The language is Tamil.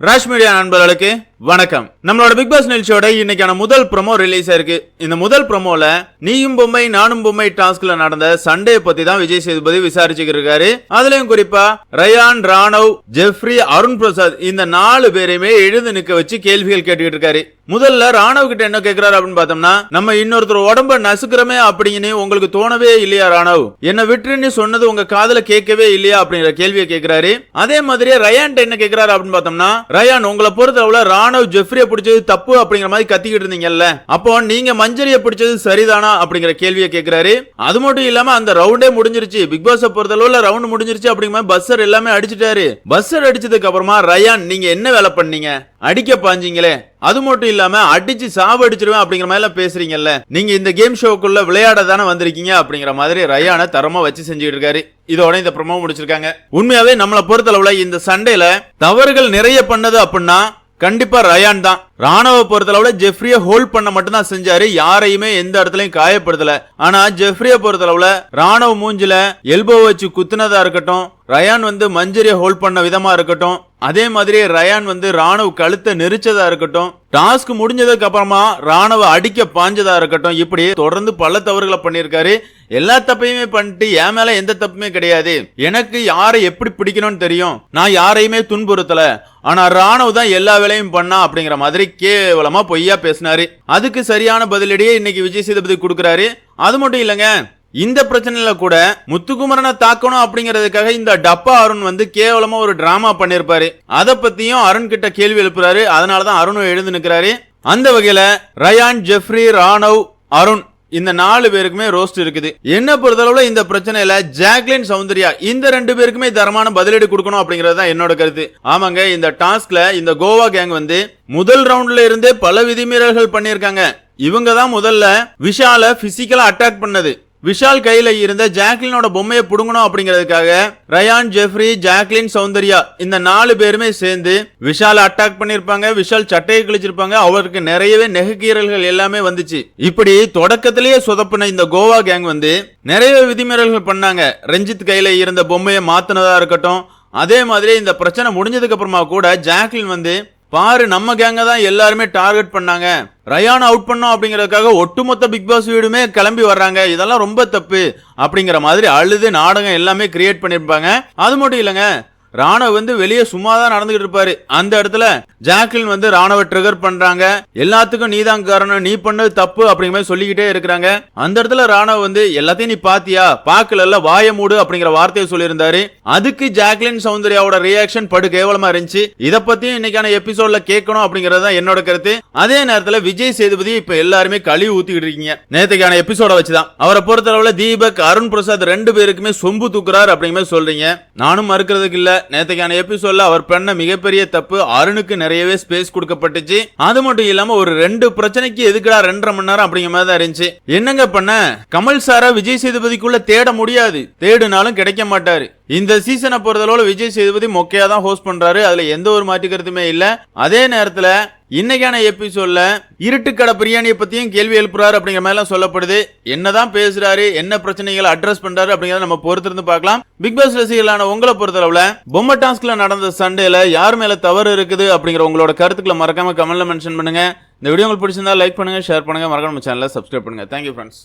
ராஷ் மீடியா நண்பர்களுக்கு வணக்கம். நம்மளோட பிக் பாஸ் நிகழ்ச்சியோட இன்னைக்கான முதல் ப்ரொமோ ரிலீஸ் ஆயிருக்கு இந்த முதல் ப்ரொமோல நீயும் பொம்மை நானும் பொம்மை டாஸ்க்ல நடந்த சண்டே பத்தி தான் விஜய் சேதுபதி விசாரிச்சுக்கிட்டு இருக்காரு. அதுலயும் குறிப்பா ரயான் ராணவ் ஜெஃப்ரி அருண் பிரசாத் இந்த நாலு பேரையுமே எழுந்து நிக்க வச்சு கேள்விகள் கேட்டுக்கிட்டு இருக்காரு. முதல்ல ராணவ் கிட்ட என்ன கேக்குறாரு அப்படின்னு பார்த்தோம்னா நம்ம இன்னொருத்தர் உடம்ப நசுக்கிறமே அப்படின்னு உங்களுக்கு தோணவே இல்லையா ராணவ்? என்ன விட்டுருன்னு சொன்னது உங்க காதல கேட்கவே இல்லையா அப்படிங்கிற கேள்வியை கேக்குறாரு. அதே மாதிரியே ரயான் என்ன கேக்குறாரு அப்படின்னு பார்த்தோம்னா ரயான் உங்களை பொறுத்தளவுல ராணவ் ஜெஃப்ரியை பிடிச்சது தப்பு அப்படிங்கிற மாதிரி கத்திக்கிட்டு இருந்தீங்கல்ல? அப்போ நீங்க மஞ்சரியை பிடிச்சது சரிதானா அப்படிங்கிற கேள்வியை கேட்கிறாரு அது மட்டும் இல்லாம அந்த ரவுண்டே முடிஞ்சிருச்சு. பிக் பாஸ் பொறுத்தளவுல ரவுண்ட் முடிஞ்சிருச்சு அப்படிங்கிற மாதிரி பஸ்ஸர் எல்லாமே அடிச்சிட்டாரு. பஸ்ஸர் அடிச்சதுக்கு அப்புறமா ரயான் நீங்க என்ன வேலை பண்ணீங்க? அடிக்க பாஞ்சீங்களே. அது மட்டும் இல்லாம அடிச்சு சாவு அடிச்சிருவேன் அப்படிங்கிற மாதிரி எல்லாம் பேசுறீங்கல்ல. நீங்க இந்த கேம் ஷோக்குள்ள விளையாட தானே வந்திருக்கீங்க அப்படிங்கிற மாதிரி ரயானை தரமா வச்சு செஞ்சுட்டு இருக்காரு இதோட இந்த ப்ரமோ முடிச்சிருக்காங்க. உண்மையாவே நம்மளை பொறுத்தளவுல இந்த சண்டையில தவறுகள் நிறைய பண்ணது அப்படின்னா கண்டிப்பா ரயான் தான். ராணுவ பொறுத்தளவுல ஜெஃப்ரிய ஹோல்ட் பண்ண மட்டும்தான் செஞ்சாரு. யாரையுமே எந்த இடத்துலயும் காயப்படுத்தல. ஆனா ஜெஃப்ரிய பொறுத்தளவுல ராணுவ மூஞ்சில எல்போ வச்சு குத்துனதா இருக்கட்டும் ரயான் வந்து மஞ்சரிய ஹோல்ட் பண்ண விதமா இருக்கட்டும் அதே மாதிரி ரயான் வந்து ராணுவ கழுத்தை நெரிச்சதா இருக்கட்டும் டாஸ்க் முடிஞ்சதுக்கு அப்புறமா ராணுவ அடிக்க பாஞ்சதா இருக்கட்டும் இப்படி தொடர்ந்து பல தவறுகளை பண்ணியிருக்காரு. எல்லா தப்பையுமே பண்ணிட்டு என் மேல எந்த தப்புமே கிடையாது. எனக்கு யாரை எப்படி பிடிக்கணும்னு தெரியும். நான் யாரையுமே துன்புறுத்தல. ஆனா ராணுவ தான் எல்லா வேலையும் பண்ணா அப்படிங்கிற மாதிரி கேவலமா பொய்யா பேசினாரு. அதுக்கு சரியான பதிலடியே இன்னைக்கு விஜய் சேதுபதி கொடுக்குறாரு. அது மட்டும் இல்லைங்க இந்த பிரச்சனையில கூட முத்துக்குமரனை தாக்கணும் அப்படிங்கறதுக்காக இந்த டப்பா அருண் வந்து கேவலமா ஒரு டிராமா பண்ணிருப்பாரு. அத பத்தியும் அருண் கிட்ட கேள்வி எழுப்புறாரு. அதனாலதான் அருணும் எழுந்து நிக்கிறாரு. அந்த வகையில ரயான் ஜெஃப்ரி ராணவ் அருண் இந்த நாலு பேருக்குமே ரோஸ்ட் இருக்குது. என்ன பொறுத்தளவுல இந்த பிரச்சனையில ஜாக்லின் சௌந்தர்யா இந்த ரெண்டு பேருக்குமே தரமான பதிலடி கொடுக்கணும் அப்படிங்கறது தான் என்னோட கருத்து. ஆமாங்க இந்த டாஸ்க்ல இந்த கோவா கேங் வந்து முதல் ரவுண்ட்ல இருந்தே பல விதிமீறல்கள் பண்ணியிருக்காங்க. இவங்க தான் முதல்ல விஷால பிசிக்கலா அட்டாக் பண்ணது. விஷால் கையில இருந்த ஜாக்லினோட பொம்மையை புடுங்கணும் அப்படிங்கிறதுக்காக ரயான் ஜெஃப்ரி ஜாக்லின் சௌந்தர்யா இந்த நாலு பேருமே சேர்ந்து விஷால் அட்டாக் பண்ணிருப்பாங்க. விஷால் சட்டையை கிழிச்சிருப்பாங்க. அவருக்கு நிறையவே நெகுக்கீரல்கள் எல்லாமே வந்துச்சு. இப்படி தொடக்கத்திலேயே சொதப்பின இந்த கோவா கேங் வந்து நிறைய விதிமீறல்கள் பண்ணாங்க. ரஞ்சித் கையில இருந்த பொம்மையை மாத்தினதா இருக்கட்டும் அதே மாதிரி இந்த பிரச்சனை முடிஞ்சதுக்கு அப்புறமா கூட ஜாக்லின் வந்து பாரு நம்ம கேங்க தான் எல்லாருமே டார்கெட் பண்ணாங்க. ரயான் அவுட் பண்ணோம் அப்படிங்கறதுக்காக ஒட்டுமொத்த பிக் பாஸ் வீடுமே கிளம்பி வர்றாங்க. இதெல்லாம் ரொம்ப தப்பு அப்படிங்கிற மாதிரி அழுது நாடகம் எல்லாமே கிரியேட் பண்ணிருப்பாங்க அது மட்டும் இல்லைங்க ராணவ் வந்து வெளியே சும்மா தான் நடந்துகிட்டு இருப்பாரு. அந்த இடத்துல ஜாக்லின் வந்து ராணவ ட்ரிகர் பண்றாங்க. எல்லாத்துக்கும் நீ தான் காரணம். நீ பண்ணது தப்பு அப்படிங்கிற மாதிரி சொல்லிக்கிட்டே இருக்கிறாங்க. அந்த இடத்துல ராணவ் வந்து எல்லாத்தையும் நீ பாத்தியா? பாக்கல வாய மூடு அப்படிங்கிற வார்த்தையை சொல்லியிருந்தாரு. அதுக்கு ஜாக்லின் சௌந்தர்யாவோட ரியாக்ஷன் படு கேவலமா இருந்துச்சு. இத பத்தியும் இன்னைக்கான எபிசோட்ல கேட்கணும் அப்படிங்கறது தான் என்னோட கருத்து. அதே நேரத்துல விஜய் சேதுபதி இப்ப எல்லாருமே கழிவு ஊத்திக்கிட்டு இருக்கீங்க. நேத்துக்கான எபிசோட வச்சுதான். அவரை பொறுத்தளவுல தீபக் அருண் பிரசாத் ரெண்டு பேருக்குமே சொம்பு தூக்குறாரு அப்படிங்கிற மாதிரி சொல்றீங்க. நானும் மறுக்கிறதுக்கு இல்லை. நேத்துக்கான எபிசோட்ல அவர் பண்ண மிகப்பெரிய தப்பு அருணுக்கு நிறையவே ஸ்பேஸ் கொடுக்கப்பட்டுச்சு. அது மட்டும் இல்லாம ஒரு ரெண்டு பிரச்சனைக்கு எதுக்குடா ரெண்டரை மணி நேரம் அப்படிங்கிற மாதிரி தான் இருந்துச்சு. என்னங்க பண்ண? கமல் சாரா விஜய் சேதுபதிக்குள்ள தேட முடியாது. தேடுனாலும் கிடைக்க மாட்டாரு. இந்த சீசனை பொறுத்தளவு விஜய் சேதுபதி மொக்கையா தான் ஹோஸ்ட் பண்றாரு. அதுல எந்த ஒரு மாற்று இல்லை. இல்ல அதே நேரத்துல இன்னைக்கான எபிசோட்ல இருட்டுக்கடை பிரியாணியை பத்தியும் கேள்வி எழுப்புறாரு அப்படிங்கிற மாதிரி எல்லாம் சொல்லப்படுது. என்னதான் பேசுறாரு என்ன பிரச்சனைகளை அட்ரஸ் பண்றாரு அப்படிங்கறத நம்ம பொறுத்திருந்து பார்க்கலாம். பிக் பாஸ் ரசிகர்களான உங்களை பொறுத்தளவுல பொம்மை டாஸ்க்ல நடந்த சண்டேல யார் மேல தவறு இருக்குது அப்படிங்கிற உங்களோட கருத்துக்களை மறக்காம கமெண்ட்ல மென்ஷன் பண்ணுங்க. இந்த வீடியோ உங்களுக்கு பிடிச்சிருந்தா லைக் பண்ணுங்க ஷேர் பண்ணுங்க. மறக்காம சேனலை சப்ஸ்கிரைப் பண்ணுங்க. Thank you friends